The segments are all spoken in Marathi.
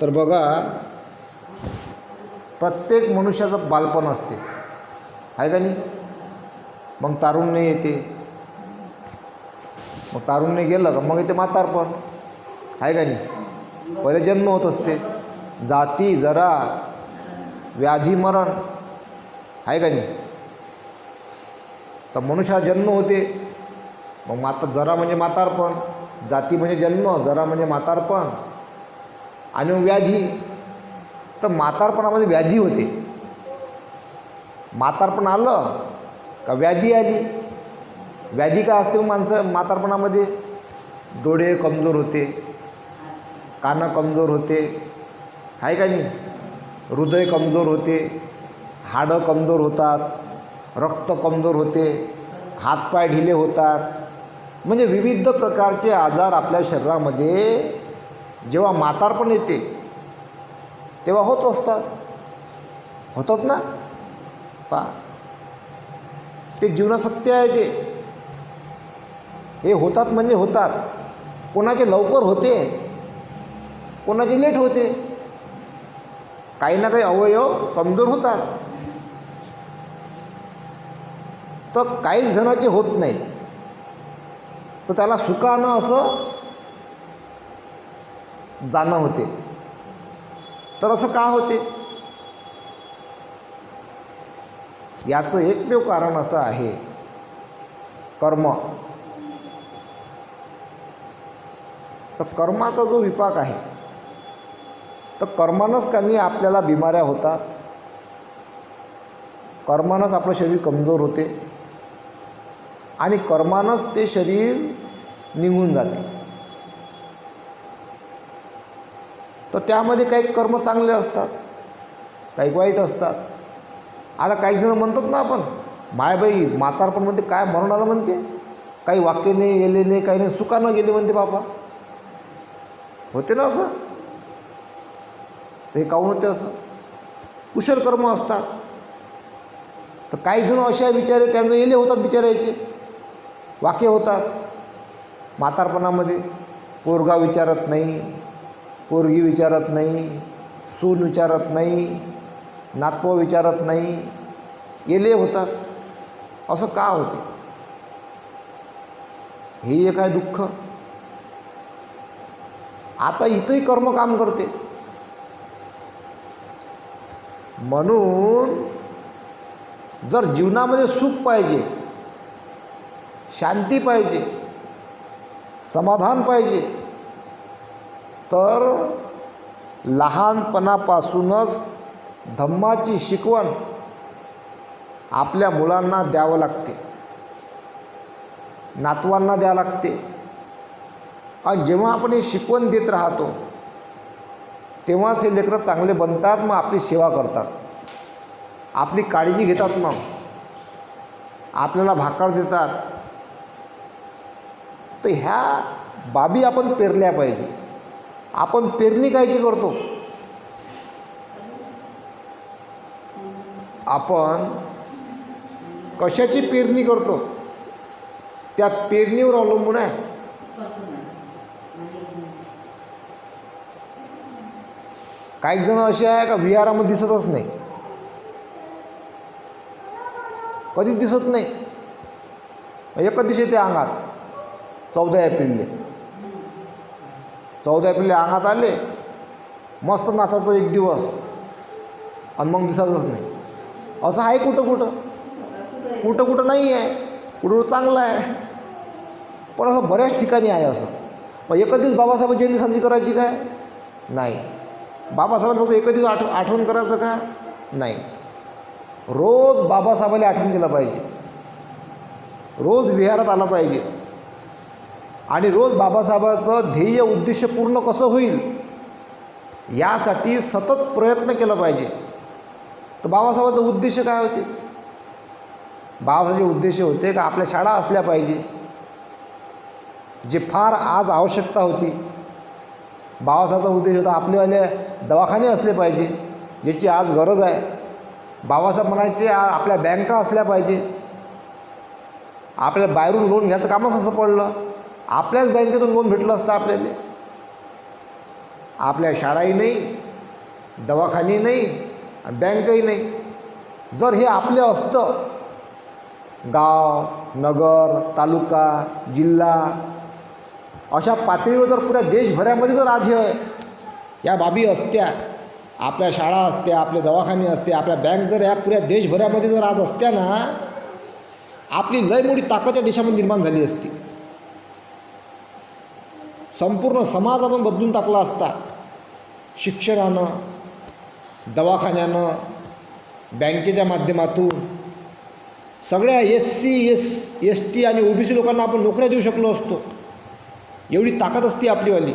तर बघा प्रत्येक मनुष्याचं बालपण असते. आहे का नाही? मग तारुण्य येते. मग तारुण्य गेलं का? मग येते म्हातारपण. आहे का नाही? पहिले जन्म होत असते. जाती जरा व्याधी मरण. आहे का नाही? तर मनुष्या जन्म होते. मग माता जरा म्हणजे म्हातारपण. जाती म्हणजे जन्म जरा म्हणजे म्हातारपण. आणि व्याधी. तर म्हातारपणामध्ये व्याधी होते. म्हातारपण आलं का व्याधी आली? व्याधी काय असते मग माणसं? म्हातारपणामध्ये डोळे कमजोर होते कानं कमजोर होते आहे का नाही? हृदय कमजोर होते हाडं कमजोर होतात रक्त कमजोर होते हातपाय ढिले होतात. म्हणजे विविध प्रकारचे आजार आपल्या शरीरामध्ये जेव्हा म्हातारपण येते तेव्हा होत असतात होतात ना? पा ते जीवनासत्य आहे ते. हे होतात म्हणजे होतात. कोणाचे लवकर होते कोणाचे लेट होते. काही ना काही अवयव कमजोर होतात. तर काही जणाचे होत नाही. तर त्याला सुखानं असं जाणं होते. तर असं का होते? याचं एकमेव कारण असं आहे कर्म. तर कर्माचा जो विपाक आहे तर कर्मानंच काही आपल्याला बिमाऱ्या होतात. कर्मानंच आपलं शरीर कमजोर होते. आणि कर्मानंच ते शरीर निघून जाते. तर त्यामध्ये काही कर्म चांगले असतात काही वाईट असतात. आता काही जण म्हणतात ना आपण मायबाई म्हातारपणमध्ये काय मरण आलं म्हणते? काही वाक्य नाही गेले नाही काही नाही सुखानं गेले म्हणते बापा. होते ना असं? ते काऊन होते असं? कुशल कर्म असतात. तर काही जण अशा विचारे त्यांचं येले होतात बिचारायचे वाक्य होतात. म्हातारपणामध्ये पोरगा विचारत नाही. पोरगी विचारत नाही सून विचारत नाही नातपो विचारत नाही. गेले होतात. असं का होते? हे एक आहे दुःख. आता इथंही कर्म काम करते. म्हणून जर जीवनामध्ये सुख पाहिजे शांती पाहिजे समाधान पाहिजे तर लहानपणापासूनच धम्माची शिकवण आपल्या मुलांना द्यावं लागते. नातवांना द्यावं लागते. आणि जेव्हा आपण हे शिकवण देत राहतो तेव्हाच हे लेकरं चांगले बनतात मग आपली सेवा करतात. आपली काळजी घेतात मग. आपल्याला भाकर देतात. तर ह्या बाबी आपण पेरल्या पाहिजे. आपण पेरणी कायची करतो? आपण कशाची पेरणी करतो? त्या पेरणीवर अवलंबून आहे. काही जण असे आहे का विहारामध्ये दिसतच नाही? कधी दिसत नाही. एकच दिवशी ते अंगात. चौदा एप्रिलले. चौदा एप्रिलला अंगात आले. मस्त नाचाचं एक दिवस. आणि मग दिसायचंच नाही. असं आहे कुठं कुठं? कुठं कुठं नाही आहे. कुठं कुठं चांगलं आहे. पण असं बऱ्याच ठिकाणी आहे असं. मग एकच दिवस बाबासाहेब जयंती साजरी करायची काय? नाही. बाबासाहेबांना फक्त एकच दिवस आठ आठवण करायचं का? नाही. रोज बाबासाहेबाला आठवण केलं पाहिजे. रोज विहारात आलं पाहिजे. आणि रोज बाबासाहेबाचं ध्येय उद्देश पूर्ण कसं होईल? यासाठी सतत प्रयत्न केला पाहिजे. तर बाबासाहेबाचं उद्देश काय होते? बाबासाहेबाचे उद्देश होते का आपल्या शाळा असल्या पाहिजे जे फार आज आवश्यकता होती. बाबासाहेबाचा उद्देश होता आपलेवाले दवाखाने असले पाहिजे ज्याची आज गरज आहे. बाबासाहेब म्हणायचे आपल्या बँका असल्या पाहिजे. आपल्याला बाहेरून लोन घ्यायचं कामच असं पडलं. आपल्याच बँकेतून लोन भेटलं असतं आपल्याला? आपल्या शाळाही नाही दवाखाने नाही बँकही नाही. जर हे आपले असतं गाव नगर तालुका जिल्हा अशा पातळीवर जर पुऱ्या देशभरामध्ये जर आज हे या बाबी असत्या आपल्या शाळा असत्या आपले दवाखाने असते आपल्या बँक जर या पुऱ्या देशभरामध्ये जर आज असत्या ना आपली लय मोठी ताकद या देशामध्ये निर्माण झाली असती. संपूर्ण समाज आपण बदलून टाकला असता. शिक्षणानं दवाखान्यानं बँकेच्या माध्यमातून सगळ्या S C S S T आणि ओ बी सी लोकांना आपण नोकऱ्या देऊ शकलो असतो. एवढी ताकद असते आपलीवाली.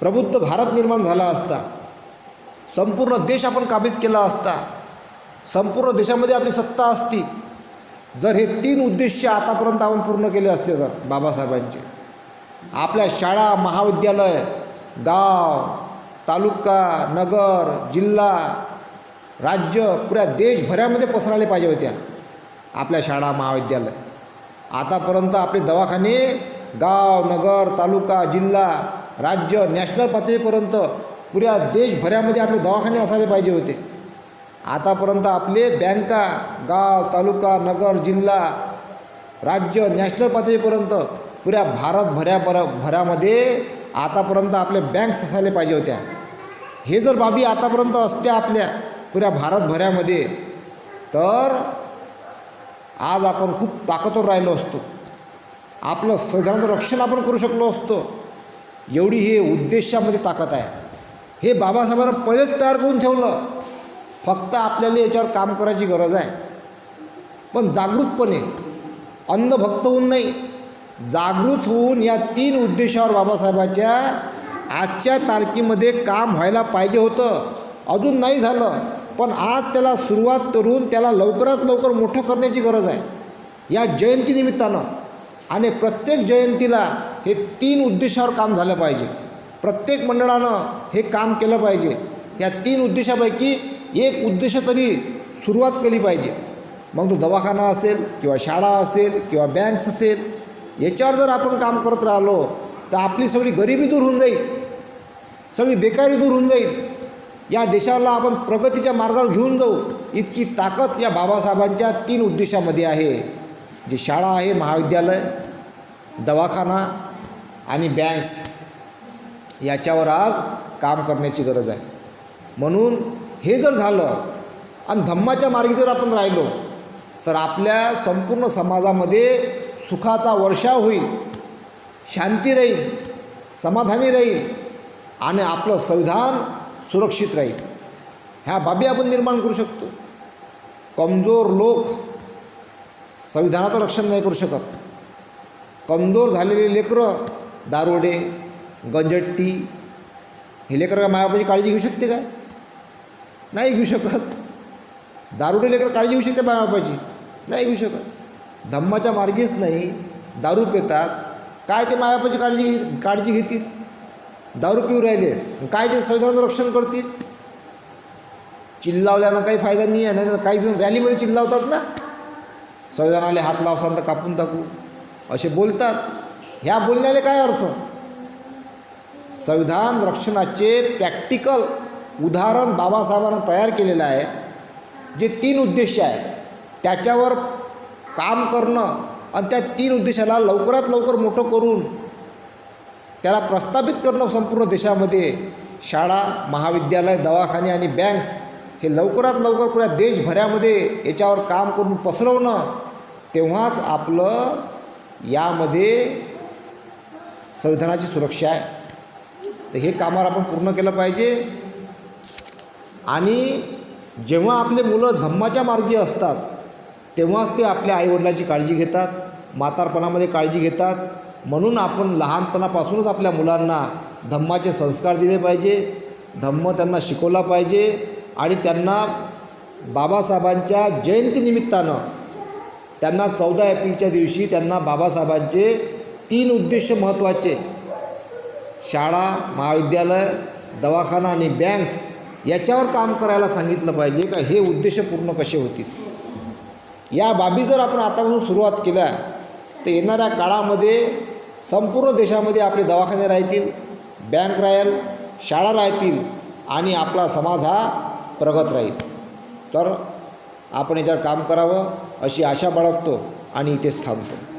प्रबुद्ध भारत निर्माण झाला असता. संपूर्ण देश आपण काबीज केला असता. संपूर्ण देशामध्ये आपली सत्ता असती. जर हे तीन उद्देश आतापर्यंत आपण पूर्ण केले असते तर बाबासाहेबांचे. आपल्या शाळा महाविद्यालय गाव तालुका नगर जिल्हा राज्य पुऱ्या देशभरामध्ये पसरायला पाहिजे होत्या आपल्या शाळा महाविद्यालय. आतापर्यंत आपले दवाखाने गाव नगर तालुका जिल्हा राज्य नॅशनल पातळीपर्यंत पुऱ्या देशभरामध्ये आपले दवाखाने असायला पाहिजे होते. आतापर्यंत आपले बँका गाव तालुका नगर जिल्हा राज्य नॅशनल पातळीपर्यंत पुऱ्या भारतभऱ्या भर भरामध्ये आतापर्यंत आपल्या बँक्स असायला पाहिजे होत्या. हे जर बाबी आतापर्यंत असत्या आपल्या पुऱ्या भारतभऱ्यामध्ये तर आज आपण खूप ताकदवर राहिलो असतो. आपलं संविधानाचं रक्षण आपण करू शकलो असतो. एवढी हे उद्देशामध्ये ताकद आहे. हे बाबासाहेबांना पहिलेच तयार करून ठेवलं. फक्त आपल्याला याच्यावर काम करायची गरज आहे. पण जागृतपणे अंधभक्त होऊन नाही जागृत होऊन या तीन उद्देशावर बाबासाहेबाच्या आजच्या तारखेमध्ये काम व्हायला पाहिजे होतं. अजून नाही झालं पण आज त्याला सुरुवात करून त्याला लवकरात लवकर मोठं करण्याची गरज आहे. या जयंतीनिमित्तानं आणि प्रत्येक जयंतीला हे तीन उद्देशावर काम झालं पाहिजे. प्रत्येक मंडळानं हे काम केलं पाहिजे. या तीन उद्देशापैकी एक उद्देश तरी सुरुवात केली पाहिजे. मग तो दवाखाना असेल किंवा शाळा असेल किंवा बँक्स असेल याच्यावर जर आपण काम करत राहिलो तर आपली सगळी गरिबी दूर होऊन जाईल. सगळी बेकारी दूर होऊन जाईल. या देशाला आपण प्रगतीच्या मार्गावर घेऊन जाऊ. इतकी ताकद या बाबासाहेबांच्या तीन उद्देशामध्ये आहे. जी शाळा आहे महाविद्यालय दवाखाना आणि बँक्स याच्यावर आज काम करण्याची गरज आहे. म्हणून हे जर झालं आणि धम्माच्या मार्गी जर आपण राहिलो तर आपल्या संपूर्ण समाजामध्ये सुखाचा वर्षाव होईल शांती राहील समाधानी राहील आणि आपलं संविधान सुरक्षित राहील. ह्या बाबी आपण निर्माण करू शकतो. कमजोर लोक संविधानाचं रक्षण नाही करू शकत. कमजोर झालेले लेकरं दारोडे गंजट्टी हे लेकरं का मायाबापाची काळजी घेऊ शकते काय? नाही घेऊ शकत. दारुडे लेकरं काळजी घेऊ शकते मायाबापाची नाही घेऊ शकत. धम्माच्या मार्गीच नाही दारू पितात. काय ते मायापाची काळजी घे काळजी घेतील? दारू पिऊ राहिले काय ते संविधानाचं रक्षण करतील? चिल्लावल्यानं काही फायदा नाही आहे नाही तर काही जण रॅलीमध्ये चिल्लावतात ना? संविधानाला हात लावसान तर कापून टाकू. असे बोलतात. ह्या बोलण्याला काय अर्थ? संविधान रक्षणाचे प्रॅक्टिकल उदाहरण बाबासाहेबांना तयार केलेलं आहे. जे तीन उद्देश आहे त्याच्यावर काम करणं आणि त्या तीन उद्देशाला लवकरात लवकर मोठं करून त्याला प्रस्थापित करणं संपूर्ण देशामध्ये शाळा महाविद्यालय दवाखाने आणि बँक्स हे लवकरात लवकर पुऱ्या देशभरामध्ये याच्यावर काम करून पसरवणं तेव्हाच आपलं यामध्ये संविधानाची सुरक्षा आहे. तर हे कामावर आपण पूर्ण केलं पाहिजे. आणि जेव्हा आपले मुलं धम्माच्या मार्गी असतात तेव्हाच ते आपल्या आईवडिलांची काळजी घेतात म्हातारपणामध्ये काळजी घेतात. म्हणून आपण लहानपणापासूनच आपल्या मुलांना धम्माचे संस्कार दिले पाहिजे धम्म त्यांना शिकवला पाहिजे आणि त्यांना बाबासाहेबांच्या जयंतीनिमित्तानं त्यांना चौदा एप्रिलच्या दिवशी त्यांना बाबासाहेबांचे तीन उद्देश महत्त्वाचे. शाळा महाविद्यालय दवाखाना आणि बँक्स याच्यावर काम करायला सांगितलं पाहिजे का? हे उद्देश पूर्ण कसे होतील? या बाबी जर आपण आतापासून सुरुवात केल्या तर येणाऱ्या काळामध्ये संपूर्ण देशामध्ये आपले दवाखाने राहतील बँक राहील शाळा राहतील आणि आपला समाज हा प्रगत राहील. तर आपण याच्यावर काम करावं अशी आशा बाळगतो आणि इथेच थांबतो.